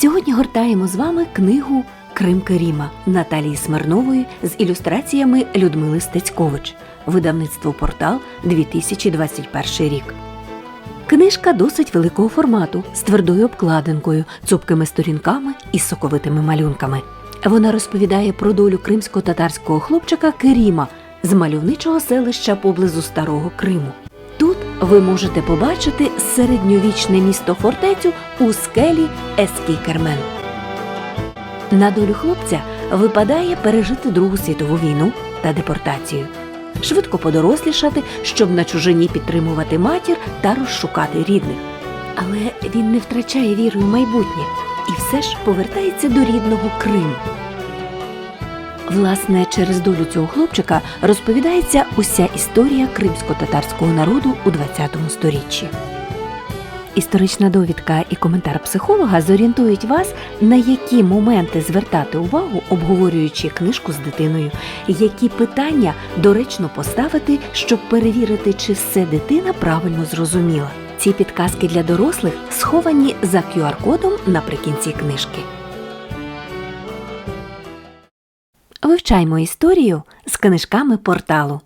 Сьогодні гортаємо з вами книгу Крим Керіма Наталії Смирнової з ілюстраціями Людмили Стецькович. Видавництво Портал 2021 рік. Книжка досить великого формату з твердою обкладинкою, цупкими сторінками і соковитими малюнками. Вона розповідає про долю кримсько-татарського хлопчика Керіма з мальовничого селища поблизу Старого Криму. Ви можете побачити середньовічне місто фортецю у скелі Еський Кермен. На долю хлопця випадає пережити Другу світову війну та депортацію, швидко подорослішати, щоб на чужині підтримувати матір та розшукати рідних. Але він не втрачає віри в майбутнє і все ж повертається до рідного Криму. Власне, через долю цього хлопчика розповідається уся історія кримсько-татарського народу у ХХ сторіччі. Історична довідка і коментар психолога зорієнтують вас, на які моменти звертати увагу, обговорюючи книжку з дитиною, які питання доречно поставити, щоб перевірити, чи все дитина правильно зрозуміла. Ці підказки для дорослих сховані за QR-кодом наприкінці книжки. Вивчаймо історію з книжками порталу.